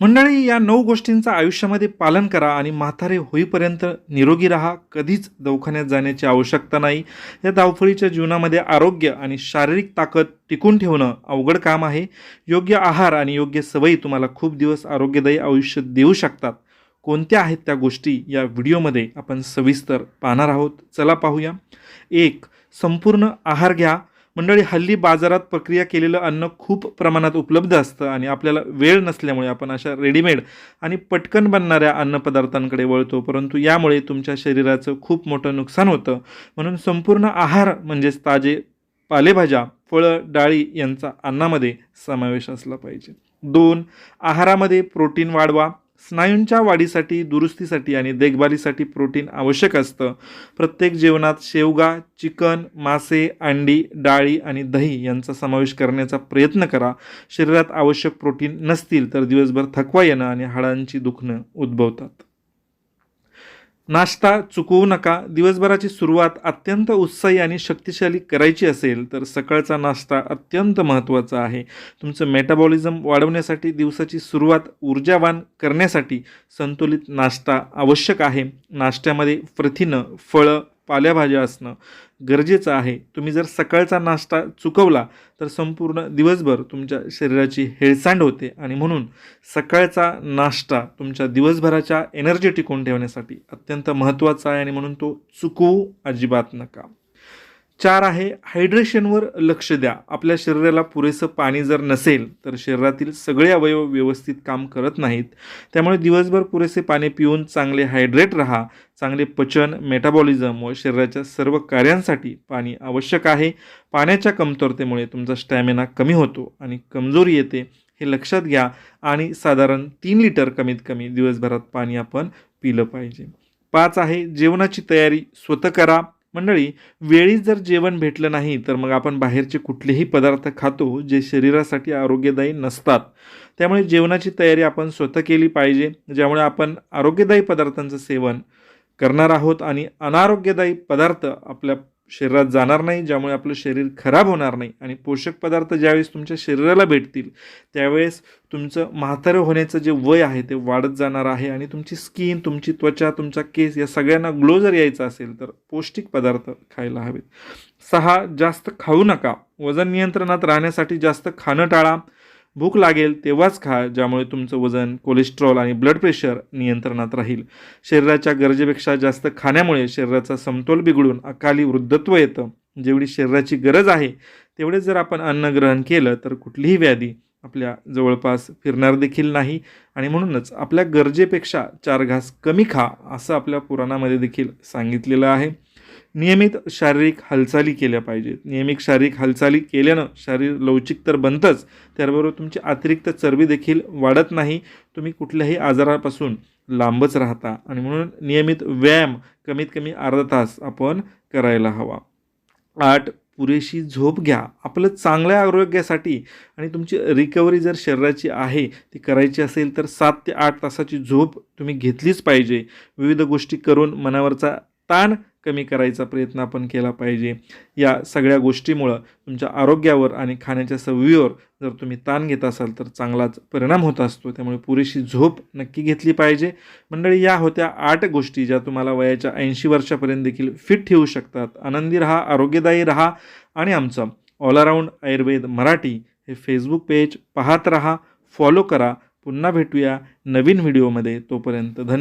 मंडळी या नऊ गोष्टींचं आयुष्यामध्ये पालन करा आणि म्हातारे होईपर्यंत निरोगी राहा. कधीच दवाखान्यात जाण्याची आवश्यकता नाही. या धावफळीच्या जीवनामध्ये आरोग्य आणि शारीरिक ताकद टिकून ठेवणं अवघड काम आहे. योग्य आहार आणि योग्य सवयी तुम्हाला खूप दिवस आरोग्यदायी आयुष्य देऊ शकतात. कोणत्या आहेत त्या गोष्टी या व्हिडिओमध्ये आपण सविस्तर पाहणार आहोत? चला पाहूया. एक संपूर्ण आहार घ्या. मंडळी हल्ली बाजारात प्रक्रिया केलेलं अन्न खूप प्रमाणात उपलब्ध असतं आणि आपल्याला वेळ नसल्यामुळे आपण अशा रेडीमेड आणि पटकन बनणाऱ्या अन्नपदार्थांकडे वळतो. परंतु यामुळे तुमच्या शरीराचं खूप मोठं नुकसान होतं. म्हणून संपूर्ण आहार म्हणजेच ताजे पालेभाज्या फळं डाळी यांचा अन्नामध्ये समावेश असला पाहिजे. दोन आहारामध्ये प्रोटीन वाढवा. स्नायूंच्या वाढीसाठी दुरुस्तीसाठी आणि देखभालीसाठी प्रोटीन आवश्यक असतं. प्रत्येक जेवणात शेवगा चिकन मासे अंडी डाळी आणि दही यांचा समावेश करण्याचा प्रयत्न करा. शरीरात आवश्यक प्रोटीन नसतील तर दिवसभर थकवा येणं आणि हाडांची दुखणं उद्भवतात. नाश्ता चुकवू नका. दिवसभराची सुरुवात अत्यंत उत्साही आणि शक्तिशाली करायची असेल तर सकाळचा नाश्ता अत्यंत महत्त्वाचा आहे. तुमचं मेटाबॉलिझम वाढवण्यासाठी दिवसाची सुरुवात ऊर्जावान करण्यासाठी संतुलित नाश्ता आवश्यक आहे. नाश्त्यामध्ये प्रथिनं फळं पाल्याभाज्या असणं गरजेचं आहे. तुम्ही जर सकाळचा नाश्ता चुकवला तर संपूर्ण दिवसभर तुमच्या शरीराची हेळसांड होते आणि म्हणून सकाळचा नाश्ता तुमच्या दिवसभराच्या एनर्जी टिकवून ठेवण्यासाठी अत्यंत महत्त्वाचा आहे आणि म्हणून तो चुकवू अजिबात नका. चार आहे हायड्रेशनवर लक्ष द्या. आपल्या शरीराला पुरेसं पाणी जर नसेल तर शरीरातील सगळे अवयव व्यवस्थित काम करत नाहीत. त्यामुळे दिवसभर पुरेसे पाणी पिऊन चांगले हायड्रेट राहा. चांगले पचन मेटाबॉलिझम व शरीराच्या सर्व कार्यांसाठी पाणी आवश्यक आहे. पाण्याच्या कमतरतेमुळे तुमचा स्टॅमिना कमी होतो आणि कमजोरी येते हे लक्षात घ्या. आणि साधारण तीन लिटर कमीत कमी दिवसभरात पाणी आपण पिलं पाहिजे. पाच आहे जेवणाची तयारी स्वतः करा. मंडळी वेळी जर जेवण भेटलं नाही तर मग आपण बाहेरचे कुठलेही पदार्थ खातो जे शरीरासाठी आरोग्यदायी नसतात. त्यामुळे जेवणाची तयारी आपण स्वतः केली पाहिजे ज्यामुळे आपण आरोग्यदायी पदार्थांचं सेवन करणार आहोत आणि अनारोग्यदायी पदार्थ आपल्या शरीरात जाणार नाही ज्यामुळे आपलं शरीर खराब होणार नाही. आणि पोषक पदार्थ ज्यावेळेस तुमच्या शरीराला भेटतील त्यावेळेस तुमचं म्हातारं होण्याचं जे वय आहे ते वाढत जाणार आहे आणि तुमची स्किन तुमची त्वचा तुमचा केस या सगळ्यांना ग्लो जर यायचा असेल तर पौष्टिक पदार्थ खायला हवेत. सहा जास्त खाऊ नका. वजन नियंत्रणात राहण्यासाठी जास्त खाणं टाळा. भूक लागेल तेव्हाच खा ज्यामुळे तुमचं वजन कोलेस्ट्रॉल आणि ब्लड प्रेशर नियंत्रणात राहील. शरीराच्या गरजेपेक्षा जास्त खाण्यामुळे शरीराचा समतोल बिघडून अकाली वृद्धत्व येतं. जेवढी शरीराची गरज आहे तेवढे जर आपण अन्न ग्रहण केलं तर कुठलीही व्याधी आपल्या जवळपास फिरणार देखील नाही. आणि म्हणूनच आपल्या गरजेपेक्षा चार घास कमी खा असं आपल्या पुराणामध्ये देखील सांगितलेलं आहे. नियमित शारीरिक हालचाली केल्या पाहिजेत. नियमित शारीरिक हालचाली केल्यानं शरीर लवचिक तर बनतंच त्याबरोबर तुमची अतिरिक्त चरबी देखील वाढत नाही. तुम्ही कुठल्याही आजारापासून लांबच राहता आणि म्हणून नियमित व्यायाम कमीत कमी अर्धा तास आपण करायला हवा. आठ पुरेशी झोप घ्या. आपलं चांगल्या आरोग्यासाठी आणि तुमची रिकव्हरी जर शरीराची आहे ती करायची असेल तर सात ते आठ तासाची झोप तुम्ही घेतलीच पाहिजे. विविध गोष्टी करून मनावरचा ताण कमी करायचा प्रयत्न आपण केला पाहिजे. या सगळ्या गोष्टीमुळं तुमच्या आरोग्यावर आणि खाण्याच्या सवयीवर जर तुम्ही ताण घेत असाल तर चांगलाच परिणाम होत असतो. त्यामुळे पुरेशी झोप नक्की घेतली पाहिजे. मंडळी या होत्या आठ गोष्टी ज्या तुम्हाला वयाच्या ऐंशी वर्षापर्यंत देखील फिट ठेवू शकतात. आनंदी राहा आरोग्यदायी राहा आणि आमचं ऑल अराऊंड आयुर्वेद मराठी हे फेसबुक पेज पाहत राहा फॉलो करा. पुन्हा भेटूया नवीन व्हिडिओमध्ये तोपर्यंत धन्यवाद